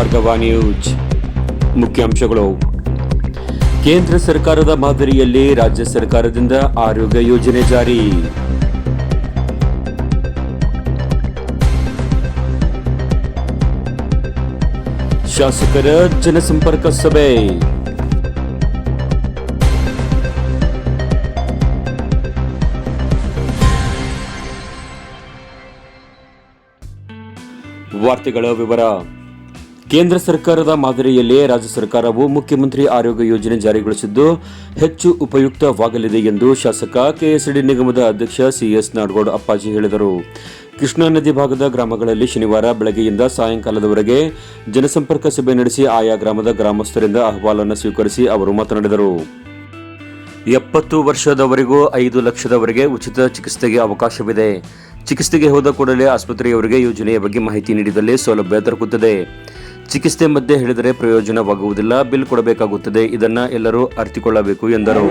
Bhargava news. ಮುಖ್ಯಾಂಶಗಳು. ಕೇಂದ್ರ ಸರ್ಕಾರದ ಮಾದರಿಯಲ್ಲಿ ರಾಜ್ಯ ಸರ್ಕಾರದಿಂದ ಆರೋಗ್ಯ ಯೋಜನೆ ಜಾರಿ. ಶಾಸಕರ ಜನಸಂಪರ್ಕ ಸಭೆ. ವಾರ್ತೆಗಳ ವಿವರ. ಕೇಂದ್ರ ಸರ್ಕಾರದ ಮಾದರಿಯಲ್ಲೇ ರಾಜ್ಯ ಸರ್ಕಾರವು ಮುಖ್ಯಮಂತ್ರಿ ಆರೋಗ್ಯ ಯೋಜನೆ ಜಾರಿಗೊಳಿಸಿದ್ದು, ಹೆಚ್ಚು ಉಪಯುಕ್ತವಾಗಲಿದೆ ಎಂದು ಶಾಸಕ ಕೆಎಸ್ಡಿ ನಿಗಮದ ಅಧ್ಯಕ್ಷ ಸಿಎಸ್ ನಾಡಗೌಡ ಅಪ್ಪಾಜಿ ಹೇಳಿದರು. ಕೃಷ್ಣಾ ನದಿ ಭಾಗದ ಗ್ರಾಮಗಳಲ್ಲಿ ಶನಿವಾರ ಬೆಳಗ್ಗೆಯಿಂದ ಸಾಯಂಕಾಲದವರೆಗೆ ಜನಸಂಪರ್ಕ ಸಭೆ ನಡೆಸಿ ಆಯಾ ಗ್ರಾಮದ ಗ್ರಾಮಸ್ಥರಿಂದ ಅಹವಾಲನ್ನು ಸ್ವೀಕರಿಸಿ ಅವರು ಮಾತನಾಡಿದರು. ಎಪ್ಪತ್ತು ವರ್ಷದವರೆಗೂ ಐದು ಲಕ್ಷದವರೆಗೆ ಉಚಿತ ಚಿಕಿತ್ಸೆಗೆ ಅವಕಾಶವಿದೆ. ಚಿಕಿತ್ಸೆಗೆ ಹೋದ ಕೂಡಲೇ ಆಸ್ಪತ್ರೆಯವರಿಗೆ ಯೋಜನೆಯ ಬಗ್ಗೆ ಮಾಹಿತಿ ನೀಡಿದಲ್ಲಿ ಸೌಲಭ್ಯ ದೊರಕುತ್ತದೆ. ಚಿಕಿತ್ಸೆ ಮಧ್ಯೆ ಹೇಳಿದರೆ ಪ್ರಯೋಜನವಾಗುವುದಿಲ್ಲ. ಬಿಲ್ ಕೊಡಬೇಕಾಗುತ್ತದೆ. ಇದನ್ನ ಎಲ್ಲರೂ ಅರ್ಥಿಕೊಳ್ಳಬೇಕು ಎಂದರು.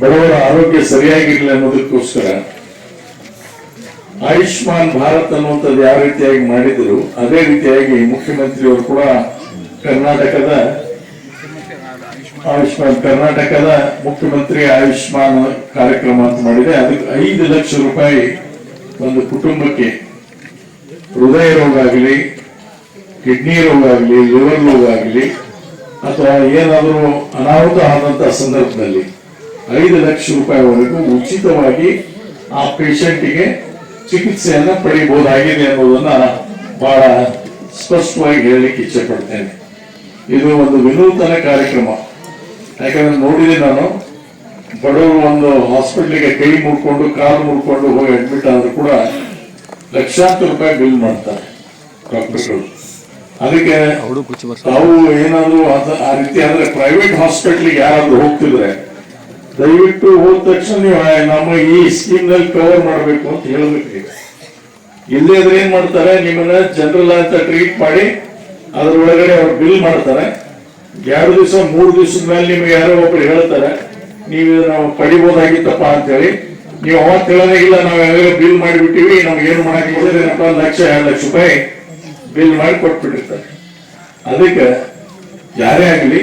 ಬಡವರ ಆರೋಗ್ಯ ಸರಿಯಾಗಿರಲಿ ಅನ್ನೋದಕ್ಕೋಸ್ಕರ ಆಯುಷ್ಮಾನ್ ಭಾರತ್ ಅನ್ನುವಂಥದ್ದು ಯಾವ ರೀತಿಯಾಗಿ ಮಾಡಿದರು, ಅದೇ ರೀತಿಯಾಗಿ ಮುಖ್ಯಮಂತ್ರಿಯವರು ಕೂಡ ಕರ್ನಾಟಕದ ಆಯುಷ್ಮಾನ್, ಕರ್ನಾಟಕದ ಮುಖ್ಯಮಂತ್ರಿ ಆಯುಷ್ಮಾನ್ ಕಾರ್ಯಕ್ರಮ ಅಂತ ಮಾಡಿದೆ ಅದಕ್ಕೆ ಐದು ಲಕ್ಷ ರೂಪಾಯಿ ಒಂದು ಕುಟುಂಬಕ್ಕೆ ಹೃದಯ ರೋಗ ಆಗಲಿ ಕಿಡ್ನಿ ರೋಗ ಆಗಲಿ ಲಿವರ್ ರೋಗ ಆಗಲಿ, ಅಥವಾ ಏನಾದರೂ ಅನಾಹುತ ಆದಂತಹ ಸಂದರ್ಭದಲ್ಲಿ ಐದು ಲಕ್ಷ ರೂಪಾಯಿವರೆಗೂ ಉಚಿತವಾಗಿ ಆ ಪೇಷಂಟಿಗೆ ಚಿಕಿತ್ಸೆಯನ್ನು ಪಡೆಯಬಹುದಾಗಿದೆ ಅನ್ನೋದನ್ನ ಬಹಳ ಸ್ಪಷ್ಟವಾಗಿ ಹೇಳಲಿಕ್ಕೆ ಇಚ್ಛೆ ಪಡ್ತೇನೆ ಇದು ಒಂದು ವಿನೂತನ ಕಾರ್ಯಕ್ರಮ. ಯಾಕಂದ್ರೆ ನೋಡಿದೆ ನಾನು, ಬಡವರು ಒಂದು ಹಾಸ್ಪಿಟ್ಲಿಗೆ ಕೈ ಮುಡ್ಕೊಂಡು ಕಾಲು ಮುಡ್ಕೊಂಡು ಹೋಗಿ ಅಡ್ಮಿಟ್ ಆದ್ರೂ ಕೂಡ ಲಕ್ಷಾಂತರ ರೂಪಾಯಿ ಬಿಲ್ ಮಾಡ್ತಾರೆ ಡಾಕ್ಟರ್ಗಳು. ಅದಕ್ಕೆ ನಾವು ಏನಾದ್ರು ಆ ರೀತಿ ಅಂದ್ರೆ ಪ್ರೈವೇಟ್ ಹಾಸ್ಪಿಟ್ಲಿಗೆ ಯಾರಾದ್ರೂ ಹೋಗ್ತಿದ್ರೆ ದಯವಿಟ್ಟು ಹೋದ ತಕ್ಷಣ ನೀವು ನಮ್ಮ ಈ ಸ್ಕೀಮ್ನಲ್ಲಿ ಕವರ್ ಮಾಡಬೇಕು ಅಂತ ಹೇಳಬೇಕು ಇಲ್ಲಿ ಆದ್ರೆ ಏನ್ ಮಾಡ್ತಾರೆ ನಿಮ್ಮನ್ನ ಜನರಲ್ ಅಂತ ಟ್ರೀಟ್ ಮಾಡಿ ಅದ್ರ ಒಳಗಡೆ ಅವ್ರು ಬಿಲ್ ಮಾಡ್ತಾರೆ. ಎರಡು ದಿವಸ ಮೂರು ದಿವಸದ ಮೇಲೆ ನಿಮ್ಗೆ ಯಾರೋ ಒಬ್ರು ಹೇಳ್ತಾರೆ ನೀವು ನಾವು ಪಡಿಬೋದಾಗಿತ್ತಪ್ಪ ಅಂತೇಳಿ. ನೀವು ಅವತ್ತು ಹೇಳೋದೇ ಇಲ್ಲ ನಾವು ಯಾವಾಗ ಬಿಲ್ ಮಾಡಿಬಿಟ್ಟಿವಿ ನಮ್ಗೆ ಏನು ಮಾಡಕ್ಕೆ ಲಕ್ಷ ಎರಡು ಲಕ್ಷ ರೂಪಾಯಿ. ಬಿಲ್ ಮಾಡಿ ಕೊಟ್ಬಿಟ್ಟಿರ್ತಾರೆ. ಅದಕ್ಕೆ ಯಾರೇ ಆಗಲಿ,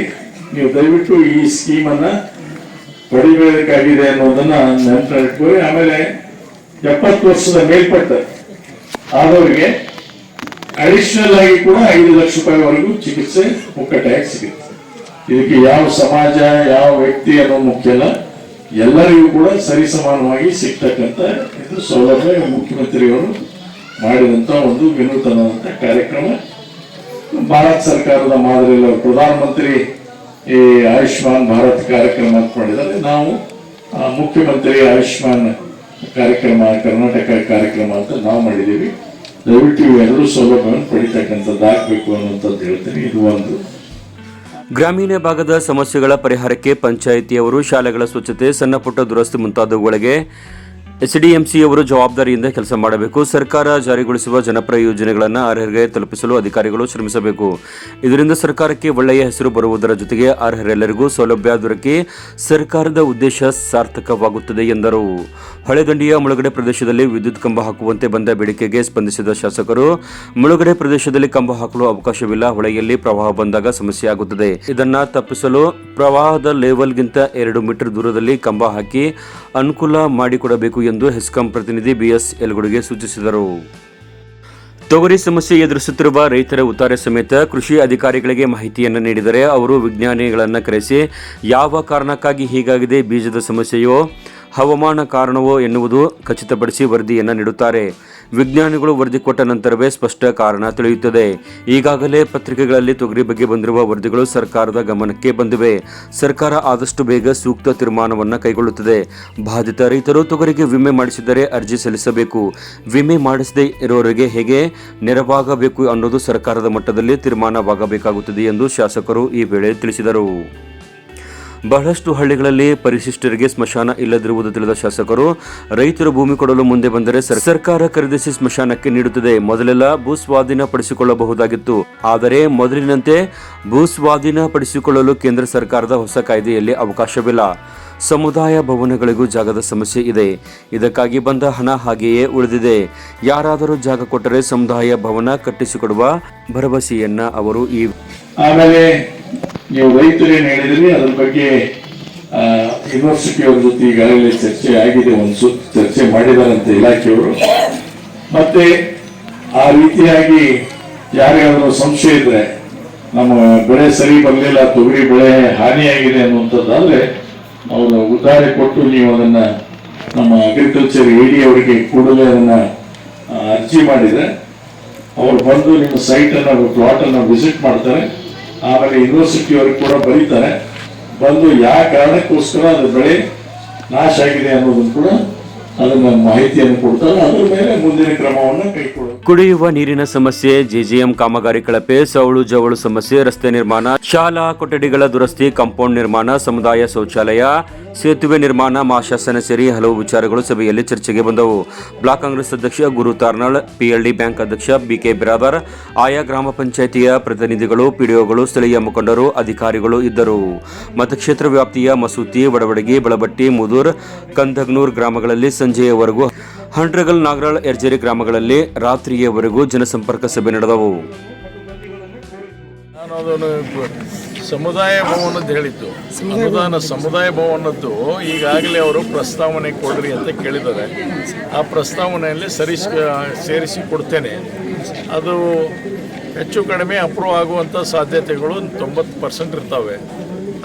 ನೀವು ದಯವಿಟ್ಟು ಈ ಸ್ಕೀಮನ್ನು ಪಡಿಬೇಕಾಗಿದೆ ಅನ್ನೋದನ್ನ ನೆನಪಿಟ್ಕೊಳ್ಳಿ ಆಮೇಲೆ ಎಪ್ಪತ್ತು ವರ್ಷದ ಮೇಲ್ಪಟ್ಟ ಆದವರಿಗೆ ಅಡಿಷನಲ್ ಆಗಿ ಕೂಡ ಐದು ಲಕ್ಷ ರೂಪಾಯಿವರೆಗೂ ಚಿಕಿತ್ಸೆ ಮುಕ್ಕಟ್ಟಾಗಿ ಸಿಗುತ್ತೆ. ಇದಕ್ಕೆ ಯಾವ ಸಮಾಜ, ಯಾವ ವ್ಯಕ್ತಿ ಅನ್ನೋ ಮುಖ್ಯ ಅಲ್ಲ. ಎಲ್ಲರಿಗೂ ಕೂಡ ಸರಿಸಮಾನವಾಗಿ ಸಿಗ್ತಕ್ಕಂಥ ಇದು ಸೌಲಭ್ಯ ಮುಖ್ಯಮಂತ್ರಿಯವರು ಮಾಡಿದಂತ ಒಂದು ವಿನೂತನ ಕಾರ್ಯಕ್ರಮ. ಭಾರತ ಸರ್ಕಾರದ ಮಾದರಿಯಲ್ಲಿ ಪ್ರಧಾನಮಂತ್ರಿ ಈ ಆಯುಷ್ಮಾನ್ ಭಾರತ್ ಕಾರ್ಯಕ್ರಮ ಮಾಡಿದರೆ ನಾವು ಮುಖ್ಯಮಂತ್ರಿ ಆಯುಷ್ಮಾನ್ ಕಾರ್ಯಕ್ರಮ, ಕರ್ನಾಟಕ ಕಾರ್ಯಕ್ರಮ ಅಂತ ನಾವು ಮಾಡಿದ್ದೀವಿ. ದಯವಿಟ್ಟು ಇವೆರಡೂ ಸೌಲಭ್ಯವನ್ನು ಪಡಿತಕ್ಕಂಥದ್ದಾಗಬೇಕು ಅನ್ನುವಂಥದ್ದು ಹೇಳ್ತೀನಿ. ಇದು ಒಂದು. ಗ್ರಾಮೀಣ ಭಾಗದ ಸಮಸ್ಯೆಗಳ ಪರಿಹಾರಕ್ಕೆ ಪಂಚಾಯಿತಿಯವರು ಶಾಲೆಗಳ ಸ್ವಚ್ಛತೆ, ಸಣ್ಣಪುಟ್ಟ ದುರಸ್ತಿ ಮುಂತಾದವುಗಳಿಗೆ ಎಸ್ಡಿಎಂಸಿಯವರು ಜವಾಬ್ದಾರಿಯಿಂದ ಕೆಲಸ ಮಾಡಬೇಕು. ಸರ್ಕಾರ ಜಾರಿಗೊಳಿಸುವ ಜನಪ್ರಿಯ ಯೋಜನೆಗಳನ್ನು ಅರ್ಹರಿಗೆ ತಲುಪಿಸಲು ಅಧಿಕಾರಿಗಳು ಶ್ರಮಿಸಬೇಕು. ಇದರಿಂದ ಸರ್ಕಾರಕ್ಕೆ ಒಳ್ಳೆಯ ಹೆಸರು ಬರುವುದರ ಜೊತೆಗೆ ಅರ್ಹರೆಲ್ಲರಿಗೂ ಸೌಲಭ್ಯ ದೊರಕಿ ಸರ್ಕಾರದ ಉದ್ದೇಶ ಸಾರ್ಥಕವಾಗುತ್ತದೆ ಎಂದರು. ಹೊಳೆದಂಡಿಯ ಮುಳುಗಡೆ ಪ್ರದೇಶದಲ್ಲಿ ವಿದ್ಯುತ್ ಕಂಬ ಹಾಕುವಂತೆ ಬಂದ ಬೇಡಿಕೆಗೆ ಸ್ಪಂದಿಸಿದ ಶಾಸಕರು, ಮುಳುಗಡೆ ಪ್ರದೇಶದಲ್ಲಿ ಕಂಬ ಹಾಕಲು ಅವಕಾಶವಿಲ್ಲ, ಹೊಳೆಯಲ್ಲಿ ಪ್ರವಾಹ ಬಂದಾಗ ಸಮಸ್ಯೆ ಆಗುತ್ತದೆ. ಇದನ್ನು ತಪ್ಪಿಸಲು ಪ್ರವಾಹದ ಲೆವೆಲ್ಗಿಂತ ಎರಡು ಮೀಟರ್ ದೂರದಲ್ಲಿ ಕಂಬ ಹಾಕಿ ಅನುಕೂಲ ಮಾಡಿಕೊಡಬೇಕು ಎಂದು ಹೆಸ್ಕಾಂ ಪ್ರತಿನಿಧಿ ಬಿಎಸ್ ಯಲಗುಡಿಗೆ ಸೂಚಿಸಿದರು. ತೊಗರಿ ಸಮಸ್ಯೆ ಎದುರಿಸುತ್ತಿರುವ ರೈತರ ಉತ್ತಾರೆ ಸಮೇತ ಕೃಷಿ ಅಧಿಕಾರಿಗಳಿಗೆ ಮಾಹಿತಿಯನ್ನು ನೀಡಿದರೆ ಅವರು ವಿಜ್ಞಾನಿಗಳನ್ನು ಕರೆಸಿ, ಯಾವ ಕಾರಣಕ್ಕಾಗಿ ಹೀಗಾಗಿದೆ, ಬೀಜದ ಸಮಸ್ಯೆಯೋ, ಹವಾಮಾನ ಕಾರಣವೋ ಎನ್ನುವುದು ಖಚಿತಪಡಿಸಿ ವರದಿಯನ್ನು ನೀಡುತ್ತಾರೆ. ವಿಜ್ಞಾನಿಗಳು ವರದಿ ಕೊಟ್ಟ ನಂತರವೇ ಸ್ಪಷ್ಟ ಕಾರಣ ತಿಳಿಯುತ್ತದೆ. ಈಗಾಗಲೇ ಪತ್ರಿಕೆಗಳಲ್ಲಿ ತೊಗರಿ ಬಗ್ಗೆ ಬಂದಿರುವ ವರದಿಗಳು ಸರ್ಕಾರದ ಗಮನಕ್ಕೆ ಬಂದಿವೆ. ಸರ್ಕಾರ ಆದಷ್ಟು ಬೇಗ ಸೂಕ್ತ ತೀರ್ಮಾನವನ್ನು ಕೈಗೊಳ್ಳುತ್ತದೆ. ಬಾಧಿತ ರೈತರು ತೊಗರಿಗೆ ವಿಮೆ ಮಾಡಿಸಿದರೆ ಅರ್ಜಿ ಸಲ್ಲಿಸಬೇಕು. ವಿಮೆ ಮಾಡಿಸದೇ ಇರೋರಿಗೆ ಹೇಗೆ ನೆರವಾಗಬೇಕು ಅನ್ನೋದು ಸರ್ಕಾರದ ಮಟ್ಟದಲ್ಲಿ ತೀರ್ಮಾನವಾಗಬೇಕಾಗುತ್ತದೆ ಎಂದು ಶಾಸಕರು ಈ ವೇಳೆ ತಿಳಿಸಿದರು. ಬಹಳಷ್ಟು ಹಳ್ಳಿಗಳಲ್ಲಿ ಪರಿಶಿಷ್ಟರಿಗೆ ಸ್ಮಶಾನ ಇಲ್ಲದಿರುವುದು ತಿಳಿದ ಶಾಸಕರು, ರೈತರು ಭೂಮಿ ಕೊಡಲು ಮುಂದೆ ಬಂದರೆ ಸರ್- ಸರ್ಕಾರ ಖರೀದಿಸಿ ಸ್ಮಶಾನಕ್ಕೆ ನೀಡುತ್ತದೆ. ಮೊದಲೆಲ್ಲ ಭೂಸ್ವಾಧೀನ ಪಡಿಸಿಕೊಳ್ಳಬಹುದಾಗಿತ್ತು. ಆದರೆ ಮೊದಲಿನಂತೆ ಭೂಸ್ವಾಧೀನ ಪಡಿಸಿಕೊಳ್ಳಲು ಕೇಂದ್ರ ಸರ್ಕಾರದ ಹೊಸ ಕಾಯ್ದೆಯಲ್ಲಿ ಅವಕಾಶವಿಲ್ಲ. ಸಮುದಾಯ ಭವನಗಳಿಗೂ ಜಾಗದ ಸಮಸ್ಯೆ ಇದೆ. ಇದಕ್ಕಾಗಿ ಬಂದ ಹಣ ಹಾಗೆಯೇ ಉಳಿದಿದೆ. ಯಾರಾದರೂ ಜಾಗ ಕೊಟ್ಟರೆ ಸಮುದಾಯ ಭವನ ಕಟ್ಟಿಸಿಕೊಡುವ ಭರವಸೆಯನ್ನ ಅವರು ಈ ಆಮೇಲೆ ನೀವು ರೈತರೇನು ಹೇಳಿದ್ರಿ? ಅದ್ರ ಬಗ್ಗೆ ಯೂನಿವರ್ಸಿಟಿ ಒಂದು ಜೊತೆ ಈಗಾಗಲೇ ಚರ್ಚೆ ಆಗಿದೆ ಒಂದು ಸುತ್ತ ಚರ್ಚೆ ಮಾಡಿದಾರಂತೆ ಇಲಾಖೆಯವರು. ಮತ್ತೆ ಆ ರೀತಿಯಾಗಿ ಯಾರಿಗಾದ್ರೂ ಸಂಶಯ ಇದ್ರೆ, ನಮ್ಮ ಬೆಳೆ ಸರಿ ಬರಲಿಲ್ಲ, ತೊಗರಿ ಬೆಳೆ ಹಾನಿಯಾಗಿದೆ ಅನ್ನುವಂಥದ್ದಾದ್ರೆ, ಅವರು ಉದಾಹರಣೆ ಕೊಟ್ಟು ನೀವು ಅದನ್ನ ನಮ್ಮ ಅಗ್ರಿಕಲ್ಚರ್ ಎಡಿ ಅವರಿಗೆ ಕೂಡಲೇ ಅದನ್ನ ಅರ್ಜಿ ಮಾಡಿದ್ರೆ, ಅವ್ರು ಬಂದು ನಿಮ್ಮ ಸೈಟ್ ಅನ್ನ ಪ್ಲಾಟ್ ಅನ್ನ ವಿಸಿಟ್ ಮಾಡ್ತಾರೆ. ಆಮೇಲೆ ಯೂನಿವರ್ಸಿಟಿ ಅವ್ರಿಗೆ ಕೂಡ ಬರೀತಾರೆ. ಬಂದು ಯಾವ ಕಾರಣಕ್ಕೋಸ್ಕರ ಅದು ಬೆಳೆ ನಾಶ ಆಗಿದೆ ಅನ್ನೋದನ್ನು ಕೂಡ ಅದನ್ನ ಮಾಹಿತಿಯನ್ನು ಕೊಡ್ತಾರೆ. ಅದ್ರ ಮೇಲೆ ಕುಡಿಯುವ ನೀರಿನ ಸಮಸ್ಯೆ ಜೆಜಿಎಂ ಕಾಮಗಾರಿ ಕಳಪೆ ಸವಳು ಜವಳು ಸಮಸ್ಯೆ, ರಸ್ತೆ ನಿರ್ಮಾಣ, ಶಾಲಾ ಕೊಠಡಿಗಳ ದುರಸ್ತಿ, ಕಾಂಪೌಂಡ್ ನಿರ್ಮಾಣ, ಸಮುದಾಯ ಶೌಚಾಲಯ, ಸೇತುವೆ ನಿರ್ಮಾಣ ಮಹಾಶಾಸನ ಸೇರಿ ಹಲವು ವಿಚಾರಗಳು ಸಭೆಯಲ್ಲಿ ಚರ್ಚೆಗೆ ಬಂದವು. ಬ್ಲಾಕ್ ಕಾಂಗ್ರೆಸ್ ಅಧ್ಯಕ್ಷ ಗುರು ತಾರ್ನಾಳ್, ಪಿಎಲ್ಡಿ ಬ್ಯಾಂಕ್ ಅಧ್ಯಕ್ಷ ಬಿಕೆ ಬಿರಾದರ್ ಆಯಾ ಗ್ರಾಮ ಪಂಚಾಯಿತಿಯ ಪ್ರತಿನಿಧಿಗಳು, ಪಿಡಿಒಗಳು, ಸ್ಥಳೀಯ ಮುಖಂಡರು, ಅಧಿಕಾರಿಗಳು ಇದ್ದರು. ಮತಕ್ಷೇತ್ರ ವ್ಯಾಪ್ತಿಯ ಮಸೂತಿ ಒಡವಡಗಿ ಬಳಬಟ್ಟಿ, ಮುದೂರ್, ಕಂದಗ್ನೂರ್ ಗ್ರಾಮಗಳಲ್ಲಿ ಸಂಜೆಯವರೆಗೂ ಹಂಡ್ರಗಲ್ ನಾಗರಾಳ್ ಎರ್ಜೇರಿ ಗ್ರಾಮಗಳಲ್ಲಿ ರಾತ್ರಿಯವರೆಗೂ ಜನಸಂಪರ್ಕ ಸಭೆ ನಡೆದವು. ನಾನು ಅದನ್ನು ಸಮುದಾಯ ಭವನದ್ದು ಹೇಳಿತ್ತು ಅನುದಾನ ಸಮುದಾಯ ಭವನದ್ದು ಈಗಾಗಲೇ ಅವರು ಪ್ರಸ್ತಾವನೆ ಕೊಡ್ರಿ ಅಂತ ಕೇಳಿದ್ದಾರೆ. ಆ ಪ್ರಸ್ತಾವನೆಯಲ್ಲಿ ಸರಿ ಸೇರಿಸಿ ಕೊಡ್ತೇನೆ. ಅದು ಹೆಚ್ಚು ಕಡಿಮೆ ಅಪ್ರೂವ್ ಆಗುವಂಥ ಸಾಧ್ಯತೆಗಳು ತೊಂಬತ್ತು ಪರ್ಸೆಂಟ್ ಇರ್ತವೆ.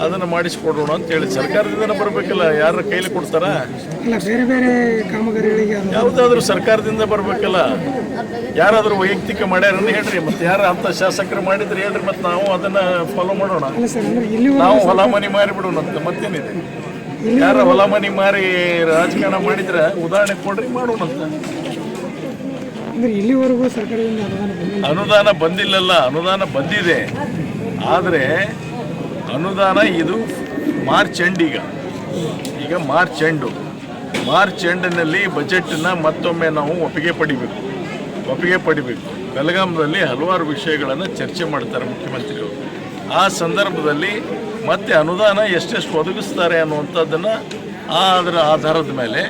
ಅದನ್ನು ಮಾಡಿಸಿಕೊಡೋಣ ಅಂತ ಹೇಳಿ. ಸರ್ಕಾರದಿಂದ ಬರಬೇಕಲ್ಲ? ಯಾರ ಕೈಲಿ ಕೊಡ್ತಾರಾ? ಯಾವುದಾದ್ರೂ ಸರ್ಕಾರದಿಂದ ಬರಬೇಕಲ್ಲ? ಯಾರಾದರೂ ವೈಯಕ್ತಿಕ ಮಾಡ್ಯಾರನ್ನ ಹೇಳ್ರಿ. ಮತ್ತೆ ಯಾರು ಅಂತ ಶಾಸಕರು ಮಾಡಿದ್ರೆ ಹೇಳ್ರಿ. ಮತ್ತೆ ನಾವು ಅದನ್ನ ಫಾಲೋ ಮಾಡೋಣ. ನಾವು ಹೊಲ ಮನಿ ಮಾರಿ ಬಿಡೋಣ ಅಂತ. ಮತ್ತೇನಿದೆ? ಯಾರ ಹೊಲ ಮನಿ ಮಾರಿ ರಾಜಕಾರಣ ಮಾಡಿದ್ರೆ ಉದಾಹರಣೆ ಕೊಡ್ರಿ ಮಾಡೋಣ ಅಂತ. ಇಲ್ಲಿವರೆಗೂ ಸರ್ಕಾರದಿಂದ ಅನುದಾನ ಬಂದಿಲ್ಲಲ್ಲ ಅನುದಾನ ಬಂದಿದೆ. ಆದರೆ ಅನುದಾನ ಇದು ಮಾರ್ಚ್ ಎಂಡ್ ಈಗ ಈಗ ಮಾರ್ಚ್ ಎಂಡು. ಮಾರ್ಚ್ ಎಂಡಿನಲ್ಲಿ ಬಜೆಟ್ನ ಮತ್ತೊಮ್ಮೆ ನಾವು ಒಪ್ಪಿಗೆ ಪಡಿಬೇಕು. ಒಪ್ಪಿಗೆ ಪಡಿಬೇಕು. ಬೆಳಗಾಂದಲ್ಲಿ ಹಲವಾರು ವಿಷಯಗಳನ್ನು ಚರ್ಚೆ ಮಾಡ್ತಾರೆ ಮುಖ್ಯಮಂತ್ರಿಗಳು. ಆ ಸಂದರ್ಭದಲ್ಲಿ ಮತ್ತೆ ಅನುದಾನ ಎಷ್ಟೆಷ್ಟು ಒದಗಿಸ್ತಾರೆ ಅನ್ನುವಂಥದ್ದನ್ನು ಅದರ ಆಧಾರದ ಮೇಲೆ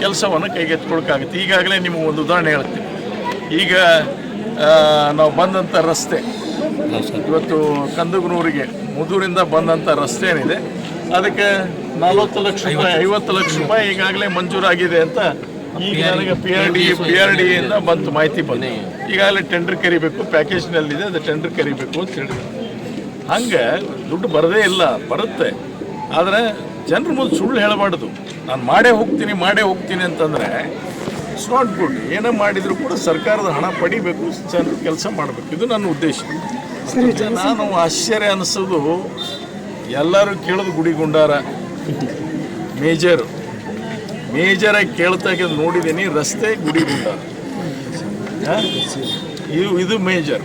ಕೆಲಸವನ್ನು ಕೈಗೆತ್ಕೊಳಕ್ಕಾಗುತ್ತೆ ಈಗಾಗಲೇ ನಿಮಗೆ ಒಂದು ಉದಾಹರಣೆ ಹೇಳ್ತೀನಿ. ಈಗ ನಾವು ಬಂದಂಥ ರಸ್ತೆ. ಇವತ್ತು ಕಂದಗನೂರಿಗೆ ಮುದೂರಿಂದ ಬಂದಂಥ ರಸ್ತೆ ಏನಿದೆ ಅದಕ್ಕೆ ನಲವತ್ತು ಲಕ್ಷ ರೂಪಾಯಿ ಐವತ್ತು ಲಕ್ಷ ರೂಪಾಯಿ ಈಗಾಗಲೇ ಮಂಜೂರಾಗಿದೆ ಅಂತ ಈಗ ನನಗೆ P R D P R D ಇಂದ ಬಂತು ಮಾಹಿತಿ ಬಂದು ಈಗಾಗಲೇ ಟೆಂಡರ್ ಕರಿಬೇಕು ಪ್ಯಾಕೇಜ್ನಲ್ಲಿದೆ ಅದು ಟೆಂಡರ್ ಕರಿಬೇಕು ಅಂತ ಹೇಳಿದ್ರು. ಹಂಗೆ ದುಡ್ಡು ಬರದೇ ಇಲ್ಲ ಬರುತ್ತೆ. ಆದರೆ ಜನರ ಮುಂದೆ ಸುಳ್ಳು ಹೇಳಬಾರ್ದು. ನಾನು ಮಾಡೇ ಹೋಗ್ತೀನಿ ಮಾಡೇ ಹೋಗ್ತೀನಿ ಅಂತಂದರೆ ಇಟ್ಸ್ ನಾಟ್ ಗುಡ್ ಏನೇ ಮಾಡಿದರೂ ಕೂಡ ಸರ್ಕಾರದ ಹಣ ಪಡಿಬೇಕು ಜನರು ಕೆಲಸ ಮಾಡಬೇಕು. ಇದು ನನ್ನ ಉದ್ದೇಶ. ನಾನು ಆಶ್ಚರ್ಯ ಅನಿಸೋದು, ಎಲ್ಲರೂ ಕೇಳೋದು ಗುಡಿ ಗುಂಡಾರ ಮೇಜರ್ ಮೇಜರಾಗಿ ಕೇಳ್ತಾ ಇರೋದು ನೋಡಿದ್ದೀನಿ, ರಸ್ತೆ ಗುಡಿ ಗುಂಡಾರ ಹಾ? ಇದು ಇದು ಮೇಜರ್.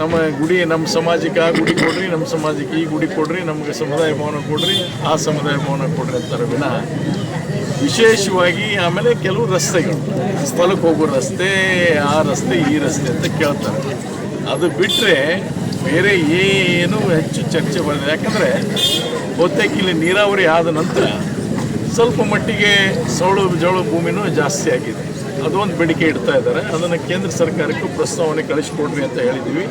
ನಮ್ಮ ಗುಡಿ, ನಮ್ಮ ಸಮಾಜಕ್ಕೆ ಆ ಗುಡಿ ಕೊಡ್ರಿ, ನಮ್ಮ ಸಮಾಜಕ್ಕೆ ಈ ಗುಡಿ ಕೊಡ್ರಿ, ನಮಗೆ ಸಮುದಾಯ ಭವನ ಕೊಡ್ರಿ, ಆ ಸಮುದಾಯ ಭವನ ಕೊಡ್ರಿ ಅಂತಾರೆ ವಿನ. ವಿಶೇಷವಾಗಿ ಆಮೇಲೆ ಕೆಲವು ರಸ್ತೆಗಳು, ಸ್ಥಳಕ್ಕೆ ಹೋಗೋ ರಸ್ತೆ, ಆ ರಸ್ತೆ, ಈ ರಸ್ತೆ ಅಂತ ಕೇಳ್ತಾರೆ. ಅದು ಬಿಟ್ಟರೆ ಬೇರೆ ಏನು ಹೆಚ್ಚು ಚರ್ಚೆ ಬರಲಿಲ್ಲ. ಯಾಕಂದರೆ ಬಹುತೇಕ ಇಲ್ಲಿ ನೀರಾವರಿ ಆದ ನಂತರ ಸ್ವಲ್ಪ ಮಟ್ಟಿಗೆ ಸೌಳು ಜೋಳ ಭೂಮಿನೂ ಜಾಸ್ತಿ ಆಗಿದೆ. ಅದೊಂದು ಬೇಡಿಕೆ ಇಡ್ತಾ ಇದ್ದಾರೆ. ಅದನ್ನು ಕೇಂದ್ರ ಸರ್ಕಾರಕ್ಕೂ ಪ್ರಸ್ತಾವನೆ ಕಳಿಸ್ಕೊಡ್ರಿ ಅಂತ ಹೇಳಿದ್ದೀವಿ.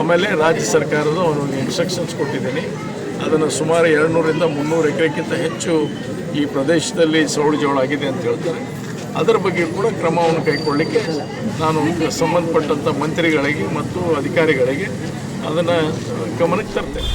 ಆಮೇಲೆ ರಾಜ್ಯ ಸರ್ಕಾರದ ಅವನಿಗೆ ಇನ್ಸ್ಟ್ರಕ್ಷನ್ಸ್ ಕೊಟ್ಟಿದ್ದೀನಿ. ಅದನ್ನು ಸುಮಾರು ಎರಡುನೂರಿಂದ ಮುನ್ನೂರು ಎಕರೆಗಿಂತ ಹೆಚ್ಚು ಈ ಪ್ರದೇಶದಲ್ಲಿ ಸೌಳು ಜೋಳ ಆಗಿದೆ ಅಂತ ಹೇಳ್ತಾರೆ. ಅದರ ಬಗ್ಗೆ ಕೂಡ ಕ್ರಮವನ್ನು ಕೈಗೊಳ್ಳಲಿಕ್ಕೆ ನಾನು ಸಂಬಂಧಪಟ್ಟಂಥ ಮಂತ್ರಿಗಳಿಗೆ ಮತ್ತು ಅಧಿಕಾರಿಗಳಿಗೆ ಅದನ್ನು ಗಮನಕ್ಕೆ ತರ್ತೇನೆ.